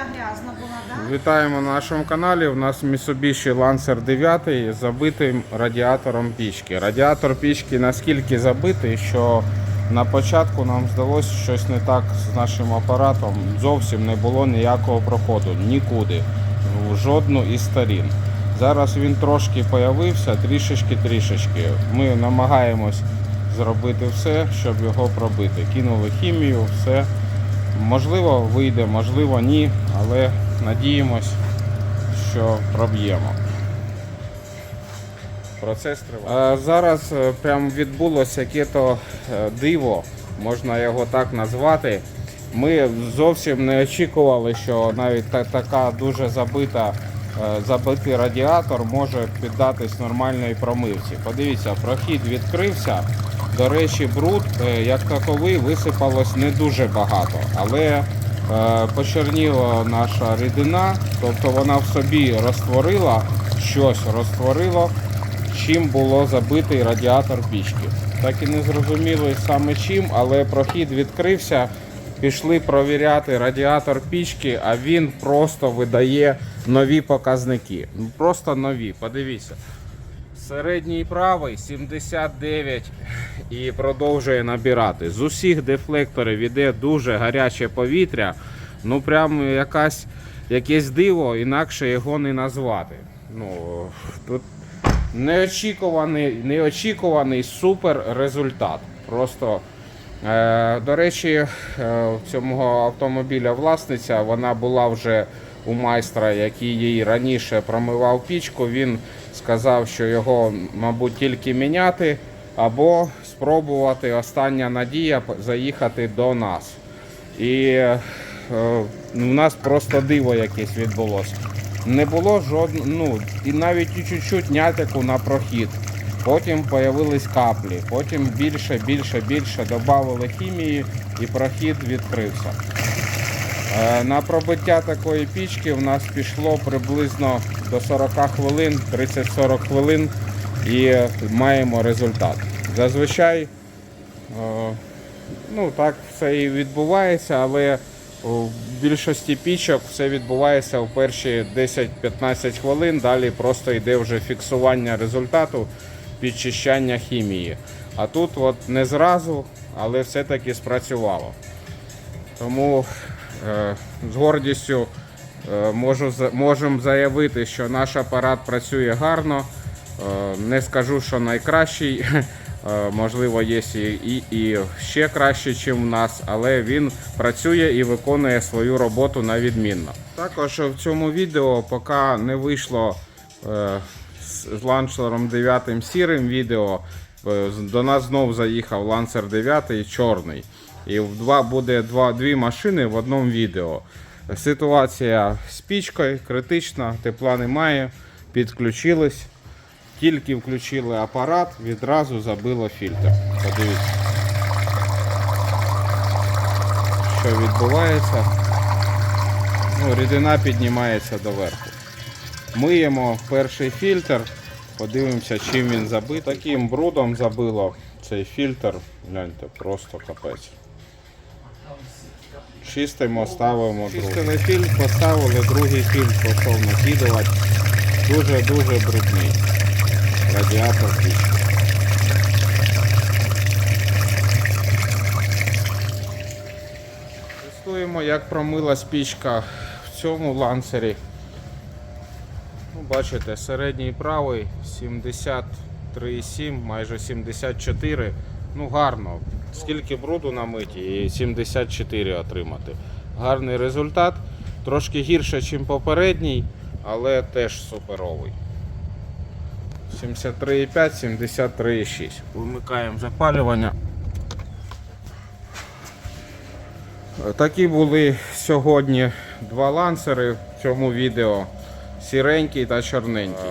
така грязна була, так? Вітаємо на нашому каналі. У нас Mitsubishi Lancer 9 з забитим радіатором пічки. Радіатор пічки наскільки забитий, що на початку нам здалося щось не так з нашим апаратом. Зовсім не було ніякого проходу, нікуди, в жодну із сторін. Зараз він трошки появився, трішечки-трішечки. Ми намагаємось зробити все, щоб його пробити. Кинули хімію, все. Можливо, вийде, можливо, ні, але надіємось, що проб'ємо. Процес триває. Е, Зараз е, прям відбулося яке-то е, диво, можна його так назвати. Ми зовсім не очікували, що навіть та- така дуже забита, забитий радіатор може піддатись нормальної промивці. Подивіться, прохід відкрився. До речі, бруд е, як таковий висипалось не дуже багато, але е, почерніла наша рідина, тобто вона в собі розтворила щось розтворило, чим було забитий радіатор пічки. Так і не зрозуміли саме чим, але прохід відкрився. Пішли провіряти радіатор пічки, а він просто видає нові показники. Просто нові. Подивіться. Середній правий 79 і продовжує набирати. З усіх дефлекторів іде дуже гаряче повітря. Ну прям якась, якесь диво, інакше його не назвати. Ну, тут неочікуваний, неочікуваний супер результат. Просто, е, до речі, е, цього автомобіля власниця вона була вже у майстра, який їй раніше промивав пічку. Він сказав, що його, мабуть, тільки міняти або спробувати остання надія заїхати до нас. І е, у нас просто диво якесь відбулося. Не було жодного, ну і навіть і чуть-чуть нятику на прохід. Потім появились каплі, потім більше, більше, більше додали хімії і прохід відкрився. Е, На пробиття такої пічки в нас пішло приблизно до 40 хвилин, 30-40 хвилин і маємо результат. Зазвичай е, ну так все і відбувається, але в більшості пічок все відбувається в перші 10-15 хвилин. Далі просто йде вже фіксування результату, підчищання хімії. А тут от не зразу, але все-таки спрацювало. Тому з гордістю е, можу, можемо заявити, що наш апарат працює гарно. Е, не скажу, що найкращий. Е, можливо, є і, і, ще краще, ніж у нас, але він працює і виконує свою роботу на відмінно. Також в цьому відео, поки не вийшло е, з ланцером 9 сірим відео, е, до нас знов заїхав ланцер 9 чорний. І в два буде два, дві машини в одному відео. Ситуація з пічкою критична, тепла немає, підключились. Тільки включили апарат, відразу забило фільтр. Подивіться, що відбувається. Ну, рідина піднімається доверху. Миємо перший фільтр, подивимося, чим він забит. Таким брудом забило цей фільтр. Гляньте, просто капець. Чистимо, ставимо. Чистили фільтр, поставили другий фільтр, пішов накидувати. Дуже-дуже брудний радіатор пічки. Тестуємо, як промилась пічка в цьому ланцері. Ну, бачите, середній правий 73,7, майже 74. Ну гарно. Скільки бруду на миті і 74 отримати. Гарний результат. Трошки гірше, ніж попередній, але теж суперовий. 73,5, 73,6. Вимикаємо запалювання. Такі були сьогодні два лансери в цьому відео. Сіренький та чорненький.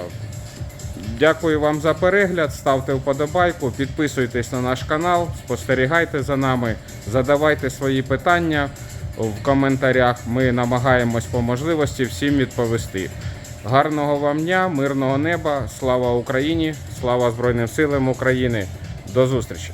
Дякую вам за перегляд. Ставте вподобайку, підписуйтесь на наш канал, спостерігайте за нами, задавайте свої питання в коментарях. Ми намагаємось по можливості всім відповісти. Гарного вам дня, мирного неба, слава Україні, слава Збройним силам України. До зустрічі!